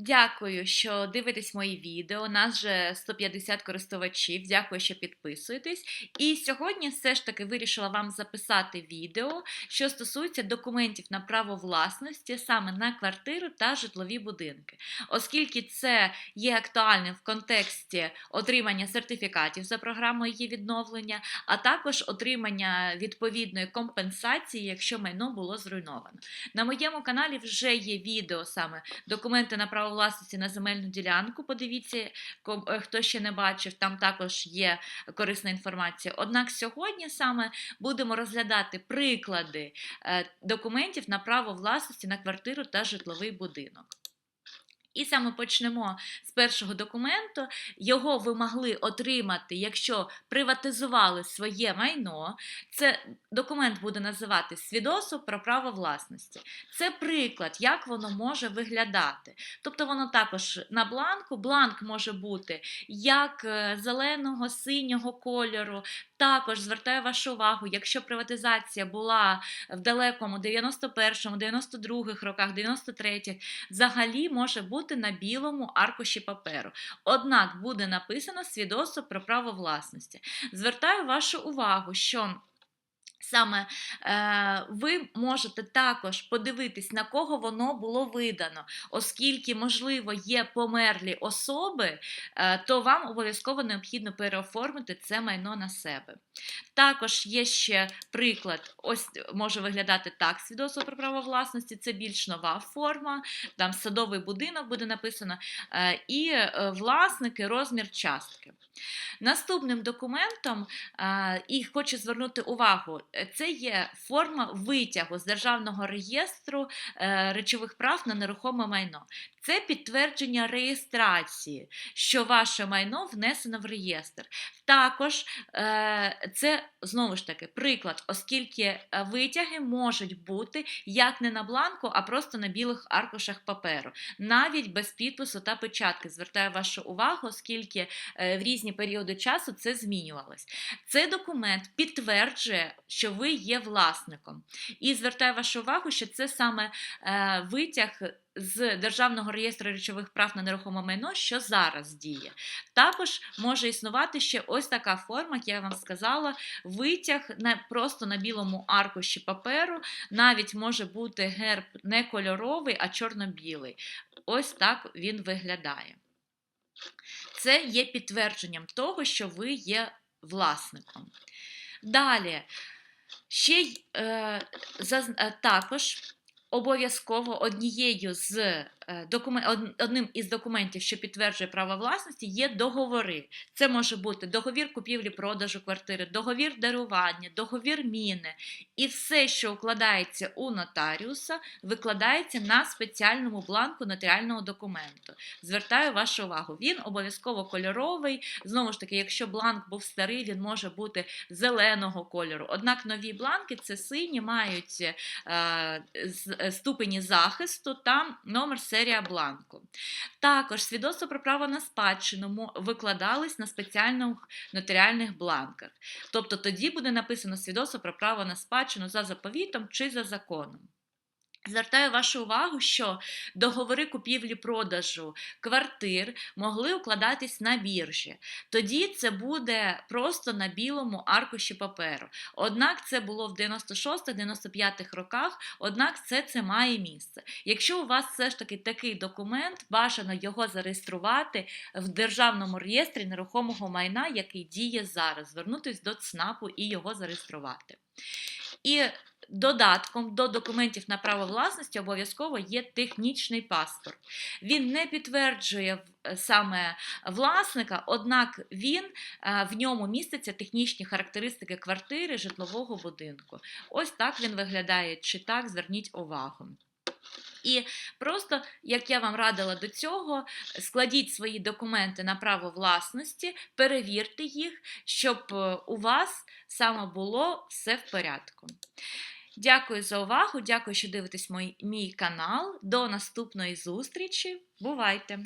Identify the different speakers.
Speaker 1: Дякую, що дивитесь мої відео. У Нас вже 150 користувачів. Дякую, що підписуєтесь. І сьогодні все ж таки вирішила вам записати відео, що стосується документів на право власності саме на квартиру та житлові будинки, оскільки це є актуальним в контексті отримання сертифікатів за програмою її відновлення, а також отримання відповідної компенсації, якщо майно було зруйновано. На моєму каналі вже є відео саме документи на право власності на земельну ділянку. Подивіться, е, хто ще не бачив, там також є корисна інформація. Однак сьогодні саме будемо розглядати приклади е, документів на право власності на квартиру та житловий будинок. І саме почнемо з першого документу. Його ви могли отримати, якщо приватизували своє майно. Це документ буде називати свідоцтво про право власності. Це приклад, як воно може виглядати. Тобто воно також на бланку. Бланк може бути як е, зеленого, синього кольору. Також звертаю вашу увагу, якщо приватизація була в далекому 91-му, 92-х роках, 93-х, взагалі може бути на білому аркуші паперу. Однак буде написано свідоцтво про право власності. Звертаю вашу увагу, що Саме е, ви можете також подивитись, на кого воно було видано, оскільки, можливо, є померлі особи, е, то вам обов'язково необхідно переоформити це майно на себе. Також є ще приклад, ось може виглядати так: свідоцтво про право власності, це більш нова форма, там садовий будинок буде написано, е, і е, власники, розмір частки. Наступним документом, е, і хочу звернути увагу, це є форма витягу з Державного реєстру е, речових прав на нерухоме майно. Це підтвердження реєстрації, що ваше майно внесено в реєстр. Також е, це знову ж таки приклад, оскільки е, витяги можуть бути як не на бланку, а просто на білих аркушах паперу, навіть без підпису та печатки. Звертаю вашу увагу, оскільки е, в різні періоди часу це змінювалось. Цей документ підтверджує, що ви є власником. І звертаю вашу увагу, що це саме е, витяг з Державного реєстру речових прав на нерухоме майно, що зараз діє. Також може існувати ще ось така форма, як я вам сказала, витяг не просто на білому аркуші паперу, навіть може бути герб не кольоровий, а чорно-білий. Ось так він виглядає. Це є підтвердженням того, що ви є власником. Далі, ще й, е, за, е, також обов'язково однією з одним із документів, що підтверджує право власності, є договори. Це може бути договір купівлі-продажу квартири, договір дарування, договір міни. І все, що укладається у нотаріуса, викладається на спеціальному бланку нотаріального документу. Звертаю вашу увагу, він обов'язково кольоровий. Знову ж таки, якщо бланк був старий, він може бути зеленого кольору. Однак нові бланки це сині, мають е, е, ступені захисту та номер серія бланку. Також свідоцтво про право на спадщину викладались на спеціальних нотаріальних бланках. Тобто тоді буде написано свідоцтво про право на спадщину за заповітом чи за законом. Звертаю вашу увагу, що договори купівлі-продажу квартир могли укладатись на біржі. Тоді це буде просто на білому аркуші паперу. Однак це було в 96-95 роках, однак це, це має місце. Якщо у вас все ж таки такий документ, бажано його зареєструвати в Державному реєстрі нерухомого майна, який діє зараз, звернутися до ЦНАПу і його зареєструвати. І додатком до документів на право власності обов'язково є технічний паспорт. Він не підтверджує е, саме власника, однак він е, в ньому містяться технічні характеристики квартири, житлового будинку. Ось так він виглядає. Чи так зверніть увагу. І просто, як я вам радила до цього, складіть свої документи на право власності, перевірте їх, щоб е, у вас саме було все в порядку. Дякую за увагу, дякую, що дивитесь мій, мій канал. До наступної зустрічі. Бувайте!